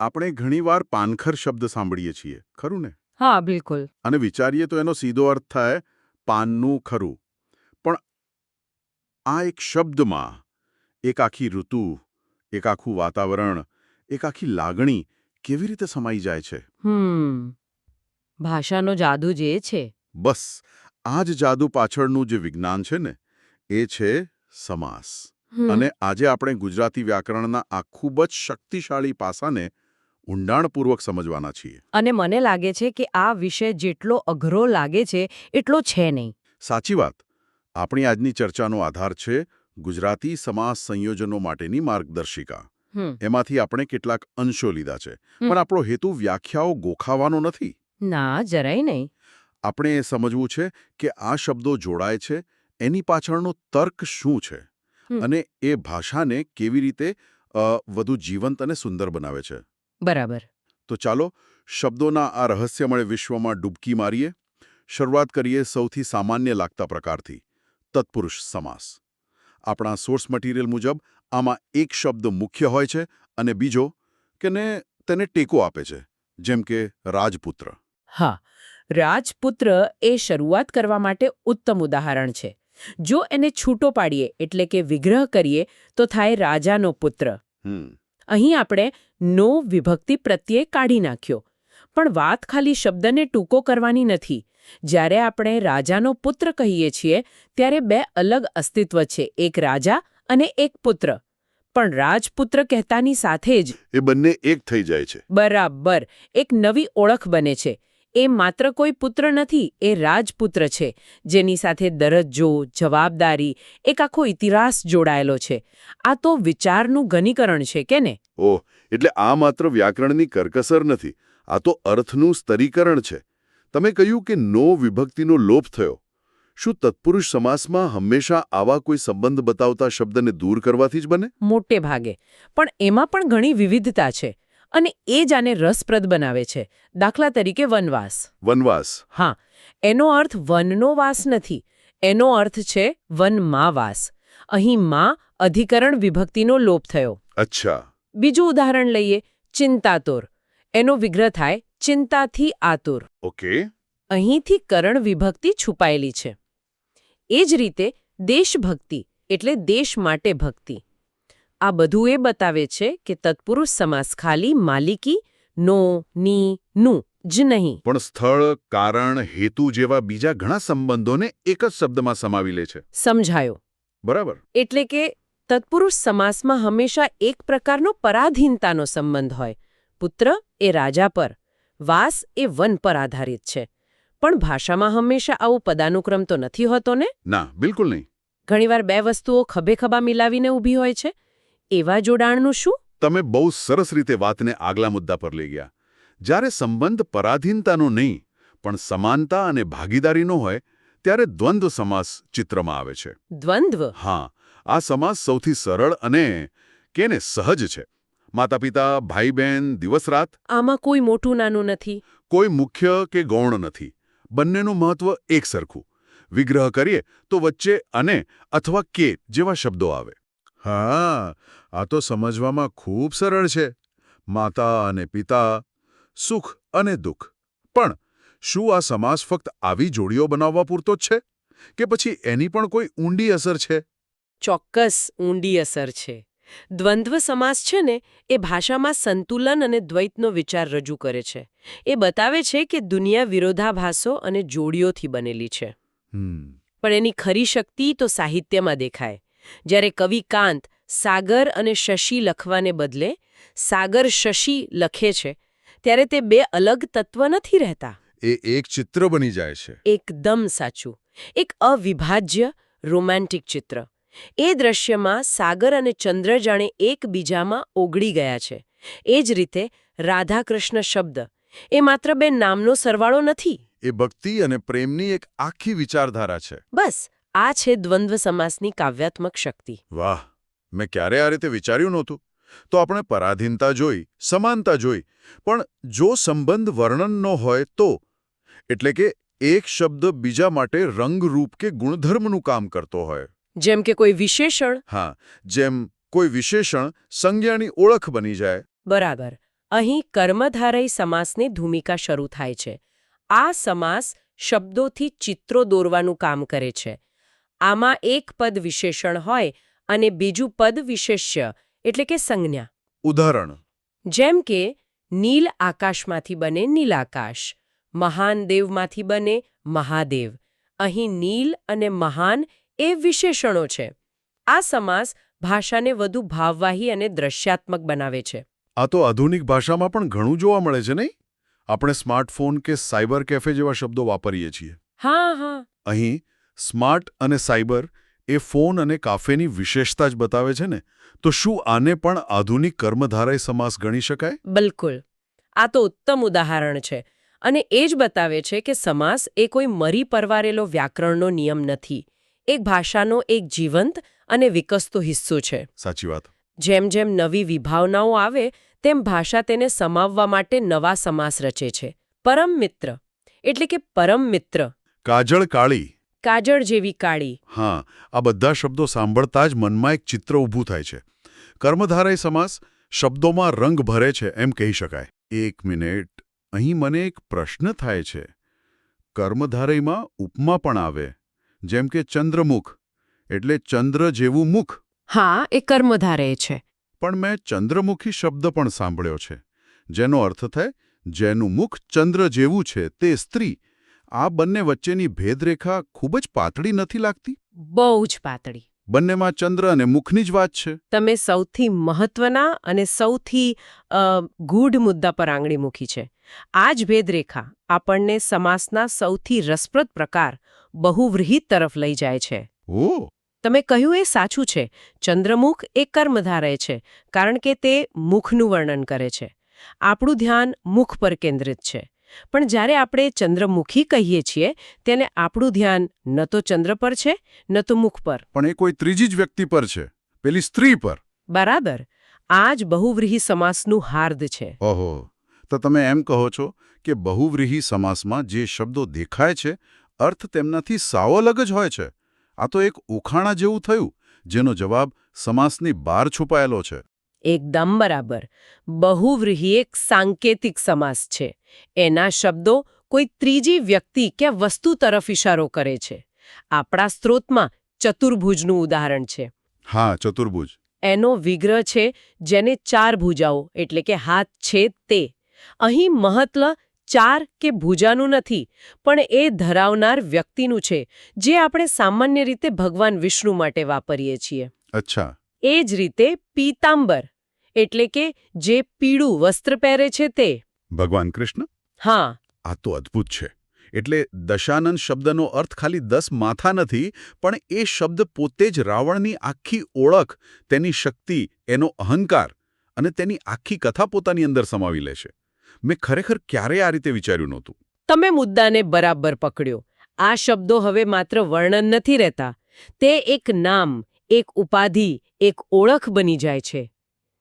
આપણે ઘણીવાર પાનખર શબ્દ સાંભળીએ છીએ ખરું ને? હા બિલકુલ. અને વિચારીએ તો એનો સીધો અર્થ થાય પાનનું ખરું. પણ આ એક શબ્દમાં એક આખી ઋતુ એક આખું વાતાવરણ એક આખી લાગણી કેવી રીતે સમાઈ જાય છે? ભાષાનો જાદુ જે છે. બસ આ જ જાદુ પાછળનું જે વિજ્ઞાન છે ને એ છે સમાસ. અને આજે આપણે ગુજરાતી વ્યાકરણના આ ખૂબ જ શક્તિશાળી પાસાને ઊંડાણપૂર્વક સમજવાના છીએ. અને મને લાગે છે કે આ વિષય જેટલો અઘરો લાગે છે એટલો છે નહીં. સાચી વાત. આપણી આજની ચર્ચાનો આધાર છે ગુજરાતી સમાસ સંયોજનો માટેની માર્ગદર્શિકા. એમાંથી આપણે કેટલાક અંશો લીધા છે. પણ આપણો હેતુ વ્યાખ્યાઓ ગોખાવાનો નથી. ના જરાય નહીં. આપણે એ સમજવું છે કે આ શબ્દો જોડાય છે એની પાછળનો તર્ક શું છે? અને એ ભાષાને કેવી રીતે વધુ જીવંત અને સુંદર બનાવે છે? બરાબર. તો ચાલો શબ્દોના આ રહસ્યમય વિશ્વમાં ડૂબકી મારીએ. શરૂઆત કરીએ સૌથી સામાન્ય લાગતા પ્રકારથી તત્પુરુષ સમાસ. આપણા સોર્સ મટીરિયલ મુજબ આમાં એક શબ્દ મુખ્ય હોય છે અને બીજો કે ને તેને ટેકો આપે છે જેમ કે રાજપુત્ર. હા રાજપુત્ર એ શરૂઆત કરવા માટે ઉત્તમ ઉદાહરણ છે. જો એને છૂટો પાડીએ એટલે કે વિગ્રહ કરીએ તો થાય રાજાનો પુત્ર. અહીં આપણે નો વિભક્તિ પ્રત્યે કાઢી નાખ્યો. પણ વાત ખાલી શબ્દને ટૂંકો કરવાની નથી. જ્યારે આપણે રાજાનો પુત્ર કહીએ છીએ ત્યારે બે અલગ અસ્તિત્વ છે એક રાજા અને એક પુત્ર. પણ રાજપુત્ર કહેતાની સાથે જ એ બંને એક થઈ જાય છે. બરાબર એક નવી ઓળખ બને છે. એ માત્ર કોઈ પુત્ર નથી એ રાજપુત્ર છે જેની સાથે દરજ્જો જવાબદારી એક આખો ઇતિહાસ જોડાયેલો છે. આ તો વિચારનું ઘનીકરણ છે કે ને? ઓહ એટલે આ માત્ર વ્યાકરણની કરકસર નથી આ તો અર્થનું સ્તરીકરણ છે. તમે કહ્યું કે નો વિભક્તિનો લોપ થયો. શું તત્પુરુષ સમાસમાં હંમેશા આવા કોઈ સંબંધ બતાવતા શબ્દને દૂર કરવાથી જ બને? મોટે ભાગે. પણ એમાં પણ ઘણી વિવિધતા છે અને એ જ આને રસપ્રદ બનાવે છે. દાખલા તરીકે વનવાસ. વનવાસ. હા એનો અર્થ વનનો વાસ નથી. એનો અર્થ છે વનમાં વાસ. અહીં માં અધિકરણ વિભક્તિનો લોપ થયો. અચ્છા. બીજું ઉદાહરણ લઈએ ચિંતાતુર. એનો વિગ્રહ થાય ચિંતાથી આતુર. ઓકે. અહીંથી કરણ વિભક્તિ છુપાયેલી છે. એ જ રીતે દેશભક્તિ એટલે દેશ માટે ભક્તિ. આ બધું એ બતાવે છે કે તત્પુરુષ સમાસ ખાલી માલિકી નો ની નું જ નહીં. પણ સ્થળ કારણ હેતુ જેવા બીજા ઘણા સંબંધોને એક જ શબ્દમાં સમાવી લે છે. સમજાયો. બરાબર. એટલે કે તત્પુરુષ સમાસમાં હંમેશા એક પ્રકારનો પરાધીનતાનો સંબંધ હોય. પુત્ર એ રાજા પર વાસ એ વન પર આધારિત છે. પણ ભાષામાં હંમેશા આવો પદાનુક્રમ તો નથી હોતો ને? ના બિલકુલ નહીં. ઘણીવાર બે વસ્તુઓ ખભે ખભા મિલાવીને ઊભી હોય છે. એવા જોડાણનું શું? તમે બહુ સરસ રીતે વાતને આગલા મુદ્દા પર લઈ ગયા. જ્યારે સંબંધ પરાધીનતાનો નહીં પણ સમાનતા અને ભાગીદારીનો હોય ત્યારે દ્વંદ્વ સમાસ ચિત્રમાં આવે છે. દ્વંદ્વ? હા. આ સમાસ સૌથી સરળ અને કેને સહજ છે. માતા પિતા ભાઈ બહેન દિવસ રાત આમાં કોઈ મોટું નાનું નથી. કોઈ મુખ્ય કે ગૌણ નથી. બંનેનું મહત્વ એક સરખું. વિગ્રહ કરીએ તો વચ્ચે અને અથવા કે જેવા શબ્દો આવે. હા આ તો સમજવામાં ખૂબ સરળ છે. માતા અને પિતા સુખ અને દુઃખ. પણ શું આ સમાસ ફક્ત આવી જોડીઓ બનાવવા પૂરતો જ છે? કે પછી એની પણ કોઈ ઊંડી અસર છે? ચોક્કસ ઊંડી અસર છે. દ્વંદ્વ સમાસ છે ને એ ભાષામાં સંતુલન અને દ્વૈતનો વિચાર રજૂ કરે છે. એ બતાવે છે કે દુનિયા વિરોધાભાસો અને જોડીઓથી બનેલી છે. પણ એની ખરી શક્તિ તો સાહિત્યમાં દેખાય. જ્યારે કવિ કાંત સાગર અને શશી લખવાને બદલે સાગર શશી લખે છે ત્યારે તે બે અલગ તત્વ નથી રહેતા. એ એક ચિત્ર બની જાય છે. એકદમ સાચું. એક અવિભાજ્ય રોમેન્ટિક ચિત્ર. એ દ્રશ્યમાં સાગર અને ચંદ્ર જાણે એકબીજામાં ઓગળી ગયા છે. એ જ રીતે રાધાકૃષ્ણ શબ્દ એ માત્ર બે નામનો સરવાળો નથી. એ ભક્તિ અને પ્રેમની એક આખી વિચારધારા છે. બસ આ છે દ્વંદ્વ સમાસની કાવ્યાત્મક શક્તિ. વાહ મેં ક્યારે આ રીતે વિચાર્યું નહોતું? તો આપણે પરાધીનતા જોઈ સમાનતા જોઈ પણ જો સંબંધ વર્ણનનો હોય તો? એટલે કે એક શબ્દ બીજા માટે રંગરૂપ કે ગુણધર્મનું કામ કરતો હોય. જેમ કે કોઈ વિશેષણ હા જેમ કોઈ વિશેષણ સંજ્ઞાની ઓળખ બની જાય. બરાબર. અહીં કર્મધારય સમાસની ભૂમિકા શરૂ થાય છે. આ સમાસ શબ્દોથી ચિત્રો દોરવાનું કામ કરે છે. આમાં એક પદ વિશેષણ હોય અને બીજું પદ વિશેષ્ય એટલે કે સંજ્ઞા. ઉદાહરણ. જેમ કે નીલ આકાશમાંથી બને નીલાકાશ મહાન દેવમાંથી બને મહાદેવ. અહીં નીલ અને મહાન એ વિશેષણો છે. આ સમાસ ભાષાને વધુ ભાવવાહી અને દ્રશ્યાત્મક બનાવે છે. આ તો આધુનિક ભાષામાં પણ ઘણું જોવા મળે છે નહીં? આપણે સ્માર્ટફોન કે સાયબર કેફે જેવા શબ્દો વાપરીએ છીએ. હા હા. અહીં સ્માર્ટ અને સાયબર એ ફોન અને કાફેની વિશેષતા જ બતાવે છે ને? તો શું આને પણ આધુનિક કર્મધારાય સમાસ ગણી શકાય? બિલકુલ. આ તો ઉત્તમ ઉદાહરણ છે. અને એ જ બતાવે છે કે સમાસ એ કોઈ મરી પરવારેલો વ્યાકરણનો નિયમ નથી. એક ભાષાનો એક જીવંત અને વિકસતો હિસ્સો છે. સાચી વાત. જેમ જેમ નવી વિભાવનાઓ આવે તેમ ભાષા તેને સમાવવા માટે નવા સમાસ રચે છે. પરમ મિત્ર એટલે કે પરમ મિત્ર. કાજળ કાળી. કાજળ જેવી કાળી. હા આ બધા શબ્દો સાંભળતા જ મનમાં એક ચિત્ર ઊભું થાય છે. કર્મધારય સમાસ શબ્દોમાં રંગ ભરે છે એમ કહી શકાય. એક મિનિટ અહીં મને એક પ્રશ્ન થાય છે. કર્મધારયમાં ઉપમા પણ આવે. જેમ કે ચંદ્રમુખ. એટલે ચંદ્ર જેવું મુખ. હા એ કર્મધારે છે. પણ મેં ચંદ્રમુખી શબ્દ પણ સાંભળ્યો છે. જેનો અર્થ થાય જેનું મુખ ચંદ્ર જેવું છે તે સ્ત્રી. આ બંને વચ્ચેની ભેદરેખા ખૂબ જ પાતળી નથી લાગતી? બહુ જ પાતળી. બંનેમાં ચંદ્ર અને મુખની જ વાત છે. તમે સૌથી મહત્વના અને સૌથી ગૂઢ મુદ્દા પર આંગળી મૂકી છે. આ જ ભેદરેખા આપણને સમાસના સૌથી રસપ્રદ પ્રકાર બહુવ્રીહિત તરફ લઈ જાય છે. તમે કહ્યું એ સાચું છે. ચંદ્રમુખ એ કર્મધારય છે કારણ કે તે મુખનું વર્ણન કરે છે. આપણું ધ્યાન મુખ પર કેન્દ્રિત છે. પણ જ્યારે આપણે ચંદ્રમુખી કહીએ છીએ તેને આપણું ધ્યાન ન તો ચંદ્ર પર છે ન તો મુખ પર. પણ એ કોઈ ત્રીજી જ વ્યક્તિ પર છે. પેલી સ્ત્રી પર. બરાબર. આ જ બહુવ્રીહી સમાસનું હાર્દ છે. ઓહો. તો તમે એમ કહો છો કે બહુવ્રીહી સમાસમાં જે શબ્દો દેખાય છે અર્થ તેમનાથી સાવ અલગ જ હોય છે. આ તો એક ઉખાણા જેવું થયું જેનો જવાબ સમાસની બહાર છુપાયેલો છે. એકદમ બરાબર. બહુવ્રીહી એક સાંકેતિક સમાસ છે. એના શબ્દો કોઈ ત્રીજી વ્યક્તિ કે વસ્તુ તરફ ઇશારો કરે છે. આપણા સ્ત્રોતમાં ચતુર્ભુજનું ઉદાહરણ છે. હા ચતુર્ભુજ. એનો વિગ્રહ છે જેને ચાર ભુજાઓ એટલે કે હાથ છે તે. અહીં મહત્વ ચાર કે ભુજાનું નથી પણ એ ધરાવનાર વ્યક્તિનું છે જે આપણે સામાન્ય રીતે ભગવાન વિષ્ણુ માટે વાપરીએ છીએ. અચ્છા. એ જ રીતે પીતાંબર એટલે કે જે પીળું વસ્ત્ર પહેરે છે તે. ભગવાન કૃષ્ણ? હા. આ તો અદ્ભુત છે. એટલે દશાનંદ શબ્દનો અર્થ ખાલી દસ માથા નથી પણ એ શબ્દ પોતે જ રાવણની આખી ઓળખ તેની શક્તિ એનો અહંકાર અને તેની આખી કથા પોતાની અંદર સમાવી લે છે. મેં ખરેખર ક્યારેય આ રીતે વિચાર્યું નહોતું. તમે મુદ્દાને બરાબર પકડ્યો. આ શબ્દો હવે માત્ર વર્ણન નથી રહેતા. તે એક નામ એક ઉપાધિ એક ઓળખ બની જાય છે.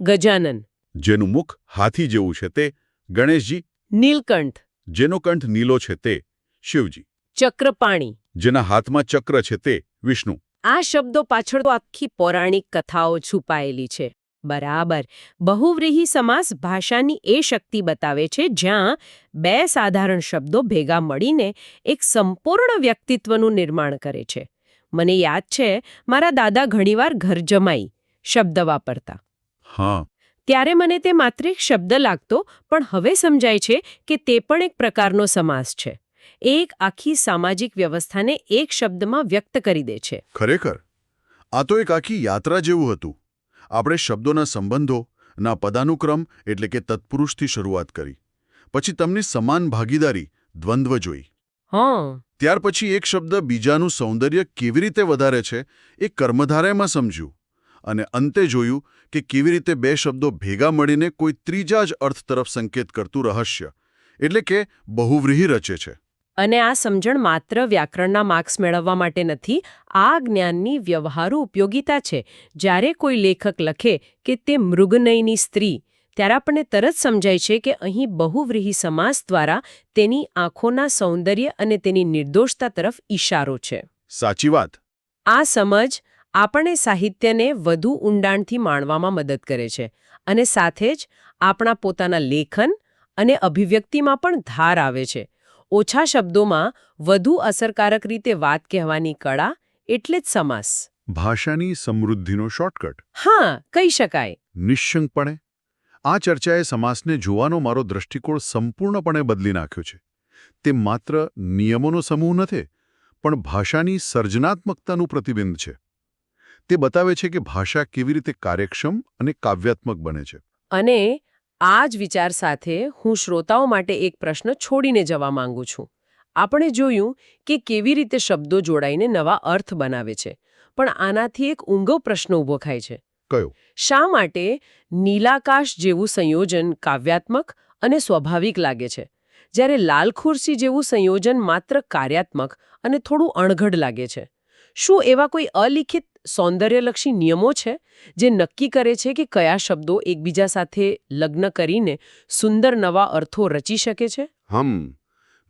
ગજાનન. જેનું મુખ હાથી જેવું છે તે ગણેશજી. નીલકંઠ. જેનો કંઠ નીલો છે તે શિવજી. ચક્રપાણી. જેના હાથમાં ચક્ર છે તે વિષ્ણુ. આ શબ્દો પાછળ તો આખી પૌરાણિક કથાઓ છુપાયેલી છે. બરાબર. બહુવ્રીહી સમાસ ભાષાની એ શક્તિ બતાવે છે જ્યાં બે સાધારણ શબ્દો ભેગા મળીને એક સંપૂર્ણ વ્યક્તિત્વનું નિર્માણ કરે છે. મને યાદ છે મારા દાદા ઘણીવાર ઘર જમાઈ શબ્દ વાપરતા. હા. ત્યારે મને તે માત્ર એક શબ્દ લાગતો પણ હવે સમજાય છે કે તે પણ એક પ્રકારનો સમાસ છે. એક આખી સામાજિક વ્યવસ્થાને એક શબ્દમાં વ્યક્ત કરી દે છે. ખરેખર? આ તો એક આખી યાત્રા જેવું હતું. આપણે શબ્દોના સંબંધો ના પદાનુક્રમ એટલે કે તત્પુરુષથી શરૂઆત કરી. પછી તમને સમાન ભાગીદારી દ્વંદ્વ જોઈ. હા. ત્યાર પછી એક શબ્દ બીજાનું સૌંદર્ય કેવી રીતે વધારે છે એ કર્મધારામાં સમજ્યું. અને અંતે જોયું કે કેવી રીતે બે શબ્દો ભેગા મળીને કોઈ ત્રીજા જ અર્થ તરફ સંકેત કરતું રહસ્ય. એટલે કે બહુવ્રીહી રચે છે. અને આ સમજણ માત્ર વ્યાકરણના માર્ક્સ મેળવવા માટે નથી આ જ્ઞાનની વ્યવહારુ ઉપયોગિતા છે. જ્યારે કોઈ લેખક લખે કે તે મૃગનયની સ્ત્રી ત્યારે આપણને તરત સમજાય છે કે અહીં બહુવ્રીહી સમાસ દ્વારા તેની આંખોના સૌંદર્ય અને તેની નિર્દોષતા તરફ ઈશારો છે. સાચી વાત. આ સમજ આપણને સાહિત્યને વધુ ઊંડાણથી માણવામાં મદદ કરે છે અને સાથે જ આપણા પોતાના લેખન અને અભિવ્યક્તિમાં પણ ધાર આવે છે. ઓછા શબ્દોમાં વધુ અસરકારક રીતે વાત કહેવાની કળા એટલે જ સમાસ. ભાષાની સમૃદ્ધિનો શોર્ટકટ. હા કહી શકાય. નિશ્ચંકપણે આ ચર્ચાએ સમાસને જોવાનો મારો દૃષ્ટિકોણ સંપૂર્ણપણે બદલી નાખ્યો છે. તે માત્ર નિયમોનો સમૂહ નથી પણ ભાષાની સર્જનાત્મકતાનું પ્રતિબિંબ છે. તે બતાવે છે કે ભાષા કેવી રીતે કાર્યક્ષમ અને કાવ્યાત્મક બને છે. અને આ જ વિચાર સાથે હું શ્રોતાઓ માટે એક પ્રશ્ન છોડીને જવા માંગુ છું. આપણે જોયું કે કેવી રીતે શબ્દો જોડાઈને નવા અર્થ બનાવે છે પણ આનાથી એક ઊંઘો પ્રશ્ન ઊભો થાય છે. કયો? શા માટે નીલાકાશ જેવું સંયોજન કાવ્યાત્મક અને સ્વાભાવિક લાગે છે? જ્યારે લાલ ખુરશી જેવું સંયોજન માત્ર કાર્યાત્મક અને થોડું અણઘડ લાગે છે. શું એવા કોઈ અલિખિત સૌંદર્યલક્ષી નિયમો છે જે નક્કી કરે છે કે કયા શબ્દો એકબીજા સાથે લગ્ન કરીને સુંદર નવા અર્થો રચી શકે છે? હમ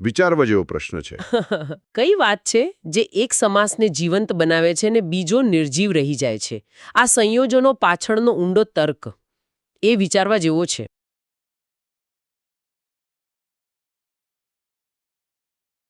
વિચારવા જેવો પ્રશ્ન છે. કઈ વાત છે જે એક સમાસને જીવંત બનાવે છે ને બીજો નિર્જીવ રહી જાય છે? આ સંયોજનો પાછળનો ઊંડો તર્ક એ વિચારવા જેવો છે.